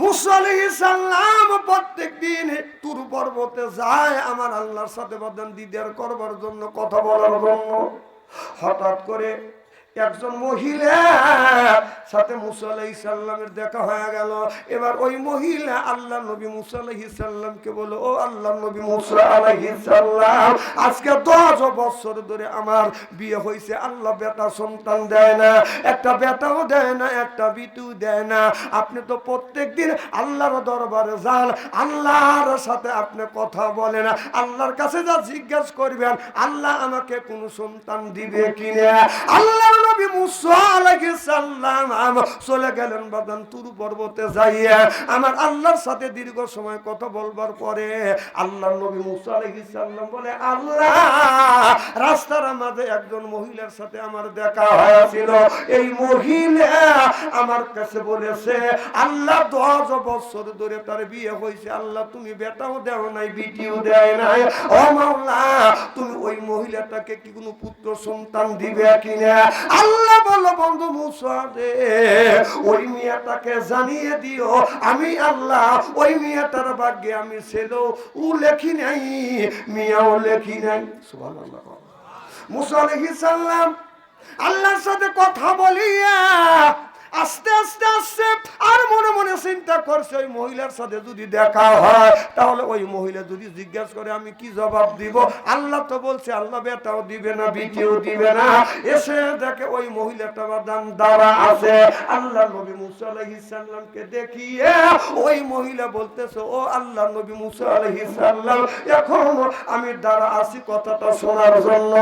মুসাল্লাম প্রত্যেক দিন তুর পর্বতে যায়, আমার আল্লাহর সাথে বদান দিদার করবার জন্য কথা বলার জন্য। হঠাৎ করে একজন মহিলা, সাথে মুসা আলাইসাল্লামের দেখা হয়ে গেল। এবার ওই মহিলা আল্লাহ নবী মুসা আলাইসাল্লামকে বলো, ও আল্লাহ নবী মুসা আলাইসাল্লাম আজকে দশ বছর ধরে আমার বিয়ে হয়েছে আল্লাহ বেটা সন্তান দেয় না, একটা বেটাও দেয় না, একটা বিটু দেয় না। আপনি তো প্রত্যেক দিন আল্লাহর দরবারে যান, আল্লাহর সাথে আপনি কথা বলেন। আল্লাহর কাছে যা জিজ্ঞাসা করবেন, আল্লাহ আমাকে কোনো সন্তান দিবে কিনা? আল্লাহ নবী মুসা আলাইহিস সালাম চলে গেলেন বাদান তুরু পর্বতে যাইয়া আমার আল্লাহর সাথে দীর্ঘ সময় কথা বলবার পরে আল্লাহ নবী মুসা আলাইহিস সালাম বলে, আল্লাহ, রাস্তার মাঝে একজন মহিলার সাথে আমার দেখা হয়েছিল। এই মহিলা আমার কাছে বলেছে, আল্লাহ, দশ বছর ধরে তার বিয়ে হয়েছে। আল্লাহ, তুমি বেটাও দেও নাই, বিটিও দেয় নাই। ও মাওলা, তুমি ওই মহিলাটাকে কি কোনো পুত্র সন্তান দিবে কিনা? আল্লাহ বলো বন্ধু মুসা রে ওই মিয়াটাকে জানিয়ে দিও, আমি আল্লাহ, ওই মিয়াটার ভাগ্যে আমি ছেলে উ লেখি নাই, মিয়াও লেখি নাই। সুবাহ মুসা আলাইহিস সালাম আল্লাহর সাথে কথা বলিয়া আস্তে আস্তে আস্তে, আর মনে মনে চিন্তা করছে, ওই মহিলার সাথে যদি দেখা হয়, তাহলে ওই মহিলা যদি জিজ্ঞাসা করে, আমি কি জবাব দিব? আল্লাহ তো বলছে, আল্লাহ বেটাও দিবে না, বিটিও দিবে না। এসে দেখে ওই মহিলাটা বাদান দ্বারা আছে। আল্লাহ নবী মুসা আলাইহিস সালামকে দেখিয়ে ওই মহিলা বলতেছে, ও আল্লাহ নবী মুসা আলাইহিস সালাম, এখন আমি দ্বারা আছি কথাটা শোনার জন্য।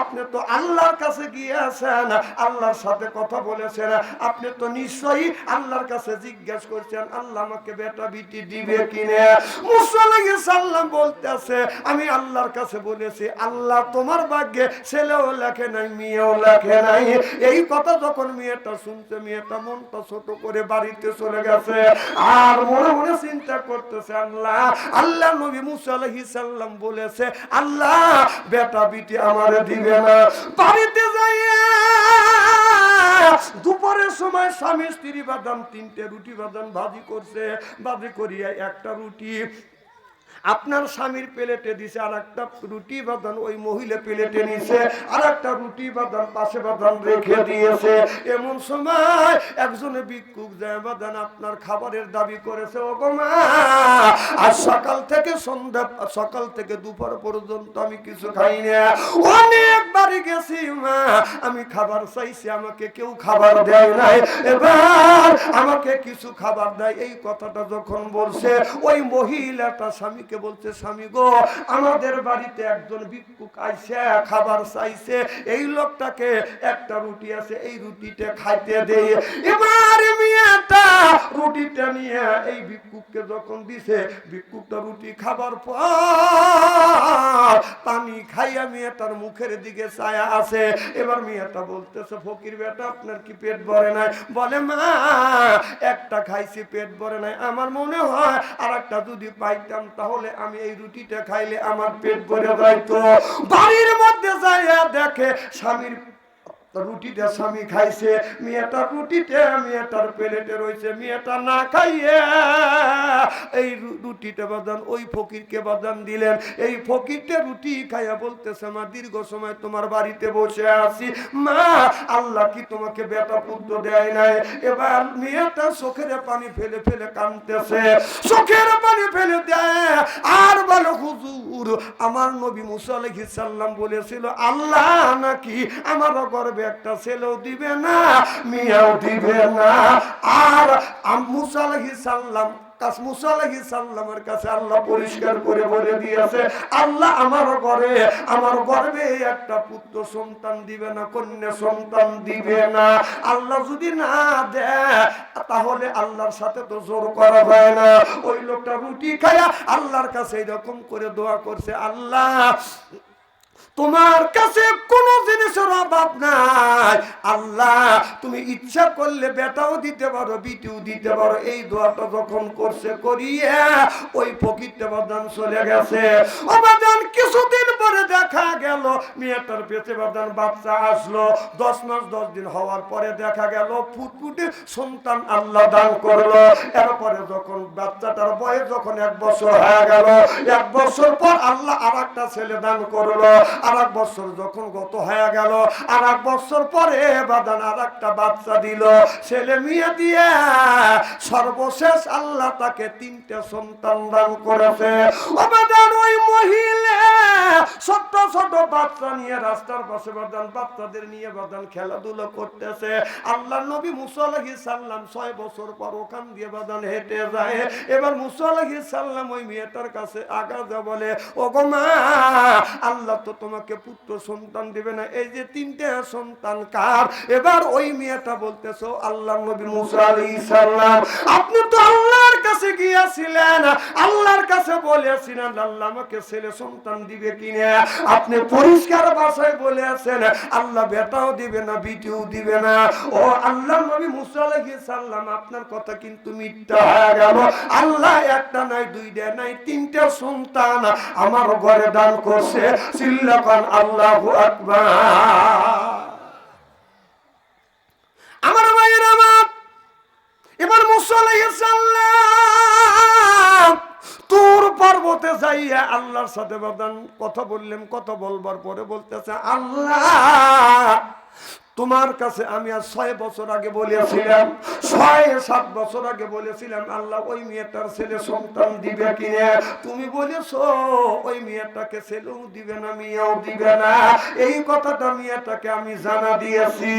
আপনি তো আল্লাহর কাছে গিয়েছেন, আল্লাহর সাথে কথা বলেছেন। আপনি তো নিশ্চয়ই আল্লাহর কাছে জিজ্ঞেস করছেন, আল্লাহ আমাকে বেটা বিটি দিবে কিনে? মুসা আলাইহিস সালাম বলতেছে, আমি আল্লাহর কাছে বলেছি, আল্লাহ তোমার ভাগ্যে ছেলেও লেখে নাই, মেয়েও লেখে নাই। এই কথা যখন মেয়েটা শুনছে, মেয়েটা মনটা ছোট করে বাড়িতে চলে গেছে আর মনে মনে চিন্তা করতেছে, আল্লাহ আল্লাহ নবী মুসা আলাইহিস সালাম বলেছে, আল্লাহ, বেটা বিটি আমারে দিবে না। বাড়িতে যাইয়া দুপুরের সময় স্বামী স্ত্রী বাদাম, তিনটে রুটি বাদাম ভাজি করছে। ভাজি করিয়া একটা রুটি। আপনার স্বামীর প্লেটে দিছে আর একটা রুটি বাদান ওই মহিলা প্লেটে নিছে আর একটা রুটি বাদান পাশে বাদান রেখে দিয়েছে। এমন সময় একজনে ভিক্ষুক যায় বাদান আপনার খাবারের দাবি করেছে ও গো মা আর সকাল থেকে সন্ধ্যা, সকাল থেকে দুপুর পর্যন্ত আমি কিছু খাই না অনেক বাড়ি গেছি, মা। আমি খাবার চাইছি, আমাকে কেউ খাবার দেয় নাই। এবার আমাকে কিছু খাবার দেয়। এই কথাটা যখন বলছে, ওই মহিলাটা স্বামীকে বলছে, স্বামী গো, আমাদের বাড়িতে একজন ভিক্ষুক আইসে খাবার চাইছে। এই লোকটাকে একটা রুটি আছে, এই রুটিটা খাইতে দেয় এবার মেয়েটা রুটিটা নিয়ে এই ভিক্ষুককে যখন দিছে, ভিক্ষুকটা রুটি খাবার পর পানি খাইয়া মেয়েটার মুখের দিকে ছায়া আছে। এবার মেয়েটা বলতেছে, ফকির বেটা, আপনার কি পেট ভরে নাই? বলে, মা, একটা খাইছি, পেট ভরে নাই। আমার মনে হয় আর একটা যদি পাইতাম, তাহলে আমি এই রুটিটা খাইলে আমার পেট ভরে যাইতো। বাড়ির মধ্যে যাইয়া দেখে স্বামীর রুটিটা স্বামী খাইছে, মেয়েটা রুটিতে, মেয়েটার প্লেটে রয়েছে, মেয়েটা না খাইয়ে। এই রু- রুটিটা বাদান ওই ফকিরকে বাদান দিলেন। এই ফকিরটা রুটি খাইয়া বলতেছে, মা, দীর্ঘ সময় তোমার বাড়িতে বসে আছি। মা, আল্লাহ কি তোমাকে বেটা পুত্র দেয় নাই? এবার মেয়েটা চোখের পানি ফেলে ফেলে কানতেছে চোখের পানি ফেলে দেয়। আর বলো, হুজুর, আমার নবী মুসা আলাইহিস বলেছিল, আল্লাহ নাকি আমার গর্বে একটা ছেলেও দিবে না, মিয়াও দিবে না। আর মুসা কাছে আল্লাহ সন্তান দিবে না, কন্যা সন্তান দিবে না। আল্লাহ যদি না দেয়, তাহলে আল্লাহর সাথে তো জোর করা যায় না। ওই লোকটা রুটি খায়া আল্লাহর কাছে এরকম করে দোয়া করছে, আল্লাহ তোমার কাছে কোনো জিনিসের অভাব নাই। আল্লাহ, তুমি ইচ্ছা করলে বেটাও দিতে পারো, বিটিও দিতে পারো। এই দোয়াটা যখন করছে করিয়ে ওই ফকিরটা বদান চলে গেছে। দেখা গেল, মেয়েটার পেটে বাদান বাচ্চা আসলো। দশ মাস, দশ দিন হওয়ার পরে দেখা গেল, ফুটফুটে সন্তান আল্লাহ দান করল। এরপরে যখন বাচ্চাটার বয়স যখন এক বছর হয়ে গেল, এক বছর পর আল্লাহ আর একটা ছেলে দান করল। আর এক বছর যখন গত হয়ে গেল আর এক বছর পরে বাদান আর একটা বাচ্চা দিল। ছেলে মেয়ে দিয়ে সর্বশেষ আল্লাহ তাকে তিনটে সন্তান দান করেছে। ওই মহিলা ছোট্ট ছোট বাচ্চা নিয়ে রাস্তার পাশে বাদান বাচ্চাদের নিয়ে বাদান খেলাধুলা করতেছে। আল্লাহ নবী মুসালাহি সাল্লাম ছয় বছর পর ওখান দিয়ে বাদান হেঁটে যায়। এবার মুসালাহি সাল্লাম ওই মেয়েটার কাছে আগা যা বলে ও গো মা, আল্লাহ তো তোমাকে পুত্র সন্তান দিবে না। এই যে তিনটে সন্তান কার? এবার ওই মেয়েটা বলতেছো আল্লাহ নবী মুসা সালাম, আপনি তো আল্লাহর কাছে বলেছিলেন, আল্লাহ আমাকে ছেলে সন্তান দিবে আপনি পরিষ্কার ভাষায় আল্লাহ বেটাও দিবে না, বিটিও দিবে না। ও আল্লাহ নবী মুসা আলাইহিস আপনার কথা কিন্তু মিথ্যা হয়ে গেল। আল্লাহ একটা নাই নাই, তিনটা সন্তান আমার ঘরে দান করছে। আকবার। আমার ভাইয়ের আমার, এবার মুসাল্লাম তোর পর্বতে যাইয়া আল্লাহর সাথে বাদান, কথা বললেন, কথা বলবার পরে বলতেছে, আল্লাহ, তোমার কাছে আমি আর ছয় বছর আগে বলেছিলাম, ছয় সাত বছর আগে বলেছিলাম, আল্লাহ, ওই মেয়েটার ছেলে সন্তান দিবে কিনে? তুমি বলেছ, ওই মেয়েটাকে ছেলেও দিবে না, মেয়েও দিবে না। এই কথাটা মেয়েটাকে আমি জানা দিয়েছি।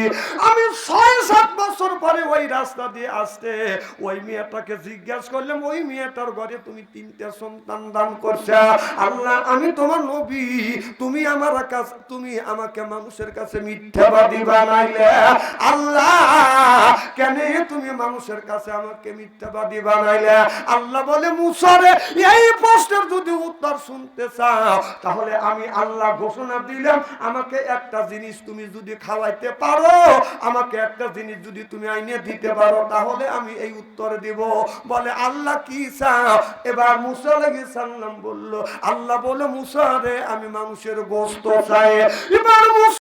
আমি ছয় সাত বছর পরে ওই রাস্তা দিয়ে আসতে ওই মেয়েটাকে জিজ্ঞাসা করলাম, ওই মেয়েটার ঘরে তুমি তিনটা সন্তান দান করছে? আল্লাহ, আমি তোমার নবী। তুমি আমার কাছে, তুমি আমাকে মানুষের কাছে মিথ্যাবাদী বানাইলে। আল্লাহ কেন তুমি মানুষের কাছে আমাকে মিথ্যাবাদী বানাইলে। আল্লাহ বলে মুসারে এই প্রশ্নের যদি উত্তর শুনতে চাও, তাহলে আমি আল্লাহ ঘোষণা দিলাম, আমাকে একটা জিনিস তুমি যদি খাওয়াইতে পারো, আমাকে একটা জিনিস যদি তুমি আইনে দিতে পারো, তাহলে আমি এই উত্তর দিব। বলে, আল্লাহ কি চাও? এবার মুসা সাল্লাম বলল, আল্লাহ বলে, মুসা রে, আমি মানুষের গোস্ত চাই। এবার